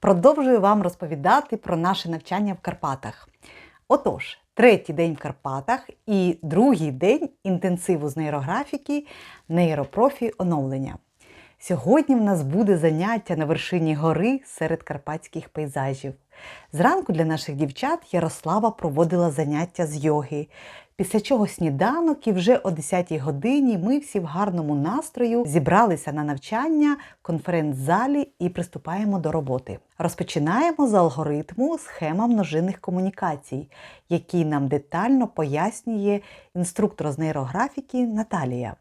Продовжую вам розповідати про наше навчання в Карпатах. Отож, третій день в Карпатах і другий день інтенсиву з нейрографіки, нейропрофі оновлення. Сьогодні в нас буде заняття на вершині гори серед карпатських пейзажів. Зранку для наших дівчат Ярослава проводила заняття з йоги. Після чого сніданок і вже о 10-й годині ми всі в гарному настрою зібралися на навчання в конференц-залі і приступаємо до роботи. Розпочинаємо з алгоритму схема множинних комунікацій, який нам детально пояснює інструктор з нейрографіки Наталія.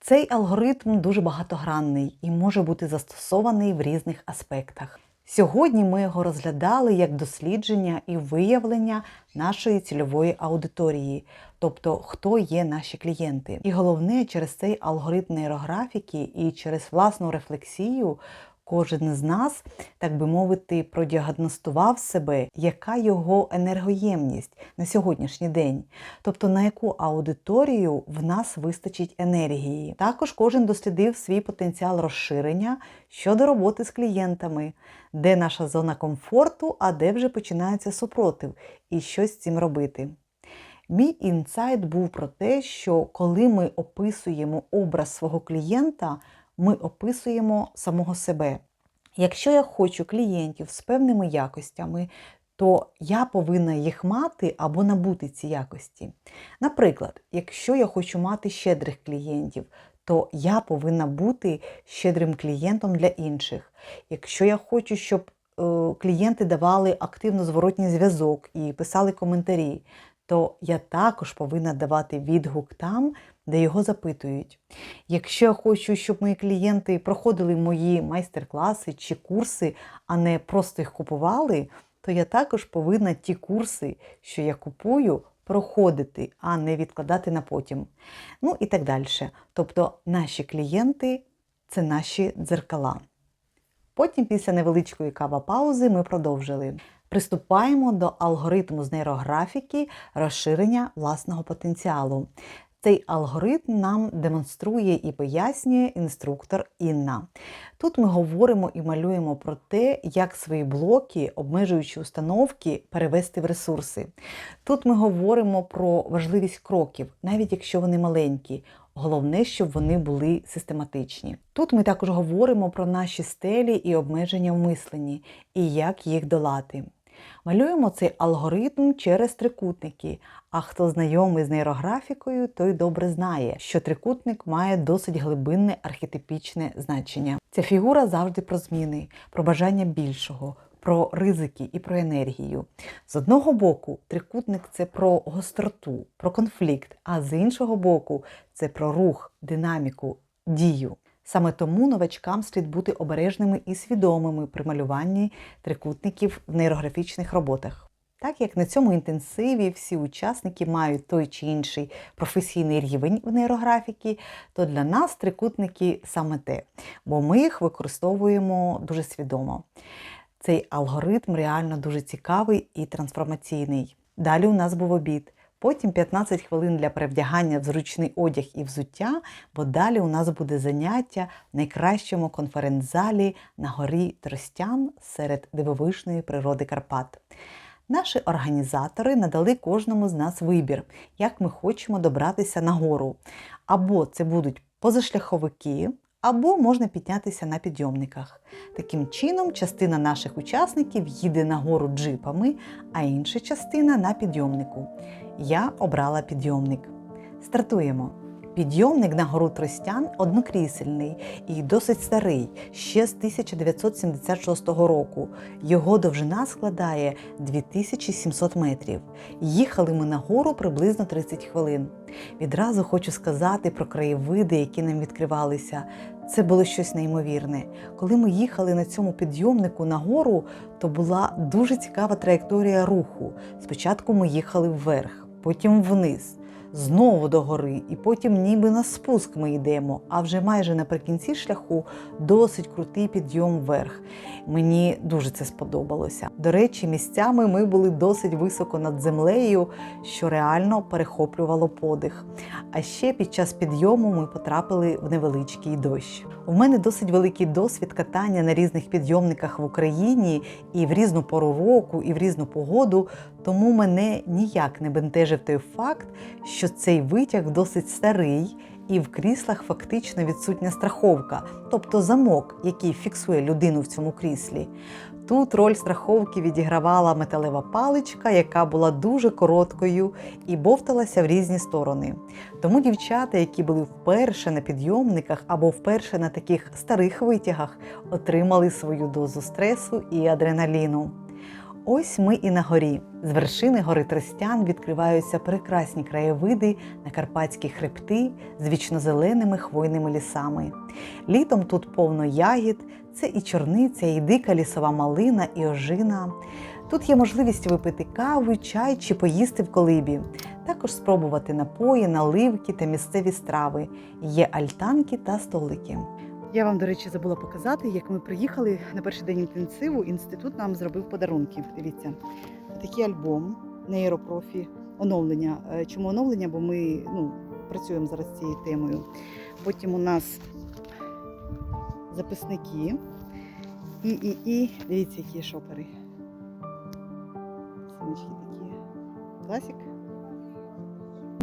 Цей алгоритм дуже багатогранний і може бути застосований в різних аспектах. Сьогодні ми його розглядали як дослідження і виявлення нашої цільової аудиторії, тобто хто є наші клієнти. І головне, через цей алгоритм нейрографіки і через власну рефлексію кожен з нас, так би мовити, продіагностував себе, яка його енергоємність на сьогоднішній день, тобто на яку аудиторію в нас вистачить енергії. Також кожен дослідив свій потенціал розширення щодо роботи з клієнтами, де наша зона комфорту, а де вже починається супротив, і що з цим робити. Мій інсайт був про те, що коли ми описуємо образ свого клієнта, ми описуємо самого себе. Якщо я хочу клієнтів з певними якостями, то я повинна їх мати або набути ці якості. Наприклад, якщо я хочу мати щедрих клієнтів, то я повинна бути щедрим клієнтом для інших. Якщо я хочу, щоб е, клієнти давали активно зворотній зв'язок і писали коментарі, то я також повинна давати відгук там, де його запитують. Якщо я хочу, щоб мої клієнти проходили мої майстер-класи чи курси, а не просто їх купували, то я також повинна ті курси, що я купую, проходити, а не відкладати на потім. Ну і так далі. Тобто наші клієнти це наші дзеркала. Потім, після невеличкої кава-паузи, ми продовжили. Приступаємо до алгоритму з нейрографіки розширення власного потенціалу. Цей алгоритм нам демонструє і пояснює інструктор Інна. Тут ми говоримо і малюємо про те, як свої блоки, обмежуючі установки, перевести в ресурси. Тут ми говоримо про важливість кроків, навіть якщо вони маленькі. Головне, щоб вони були систематичні. Тут ми також говоримо про наші стелі і обмеження в мисленні і як їх долати. Малюємо цей алгоритм через трикутники. А хто знайомий з нейрографікою, той добре знає, що трикутник має досить глибинне архетипічне значення. Ця фігура завжди про зміни, про бажання більшого. Про ризики і про енергію. З одного боку, трикутник це про гостроту, про конфлікт, а з іншого боку, це про рух, динаміку, дію. Саме тому новачкам слід бути обережними і свідомими при малюванні трикутників в нейрографічних роботах. Так як на цьому інтенсиві всі учасники мають той чи інший професійний рівень в нейрографіки, то для нас трикутники саме те, бо ми їх використовуємо дуже свідомо. Цей алгоритм реально дуже цікавий і трансформаційний. Далі у нас був обід. Потім 15 хвилин для перевдягання в зручний одяг і взуття, бо далі у нас буде заняття в найкращому конференц-залі на горі Тростян серед дивовижної природи Карпат. Наші організатори надали кожному з нас вибір, як ми хочемо добратися на гору. Або це будуть позашляховики, або можна піднятися на підйомниках. Таким чином, частина наших учасників їде на гору джипами, а інша частина на підйомнику. Я обрала підйомник. Стартуємо. Підйомник на гору Тростян однокрісельний і досить старий, ще з 1976 року. Його довжина складає 2700 метрів. Їхали ми на гору приблизно 30 хвилин. Відразу хочу сказати про краєвиди, які нам відкривалися. Це було щось неймовірне. Коли ми їхали на цьому підйомнику на гору, то була дуже цікава траєкторія руху. Спочатку ми їхали вверх, потім вниз, знову до гори, і потім ніби на спуск ми йдемо. А вже майже наприкінці шляху досить крутий підйом вверх. Мені дуже це сподобалося. До речі, місцями ми були досить високо над землею, що реально перехоплювало подих. А ще під час підйому ми потрапили в невеличкий дощ. У мене досить великий досвід катання на різних підйомниках в Україні і в різну пору року, і в різну погоду. Тому мене ніяк не бентежив той факт, що цей витяг досить старий. І в кріслах фактично відсутня страховка, тобто замок, який фіксує людину в цьому кріслі. Тут роль страховки відігравала металева паличка, яка була дуже короткою і бовталася в різні сторони. Тому дівчата, які були вперше на підйомниках або вперше на таких старих витягах, отримали свою дозу стресу і адреналіну. Ось ми і на горі. З вершини гори Тростян відкриваються прекрасні краєвиди на карпатські хребти з вічнозеленими хвойними лісами. Літом тут повно ягід, це і чорниця, і дика лісова малина, і ожина. Тут є можливість випити каву, чай чи поїсти в колибі. Також спробувати напої, наливки та місцеві страви. Є альтанки та столики. Я вам, до речі, забула показати, як ми приїхали на перший день інтенсиву. Інститут нам зробив подарунки. Дивіться, такий альбом нейропрофі, оновлення. Е, Чому оновлення? Бо ми ну, працюємо зараз цією темою. Потім у нас записники. І, і, і дивіться, які шопери. Сумочки такі. Класик.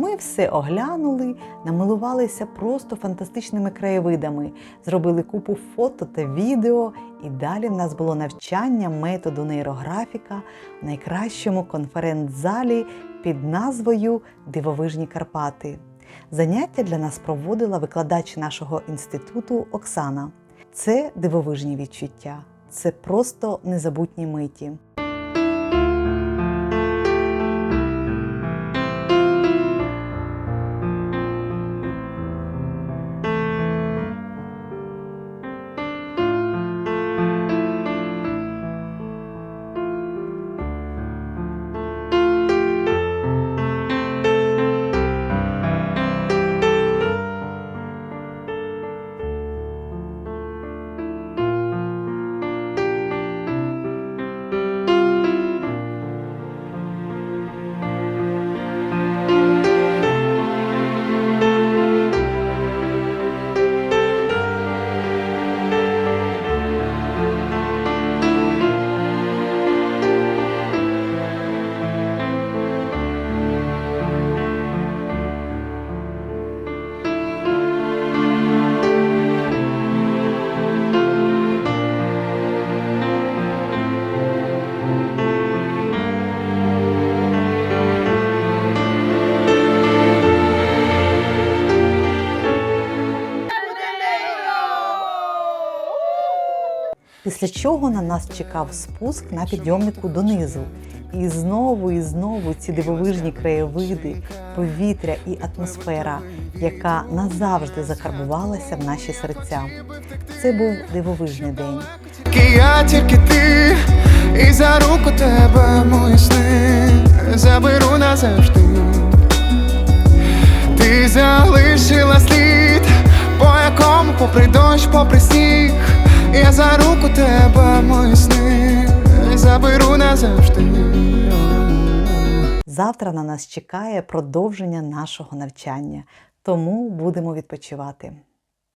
Ми все оглянули, намилувалися просто фантастичними краєвидами, зробили купу фото та відео, і далі в нас було навчання методу нейрографіка в найкращому конференц-залі під назвою Дивовижні Карпати. Заняття для нас проводила викладач нашого інституту Оксана. Це дивовижні відчуття, це просто незабутні миті. Після чого на нас чекав спуск на підйомнику донизу. І знову і знову ці дивовижні краєвиди, повітря і атмосфера, яка назавжди закарбувалася в наші серця. Це був дивовижний день. Тільки я, тільки ти, і за руку тебе мої сни заберу назавжди. Ти залишила слід, по якому попри дощ, попри сніг, за руку тебе мої сни заберу назавжди. Завтра на нас чекає продовження нашого навчання, тому будемо відпочивати.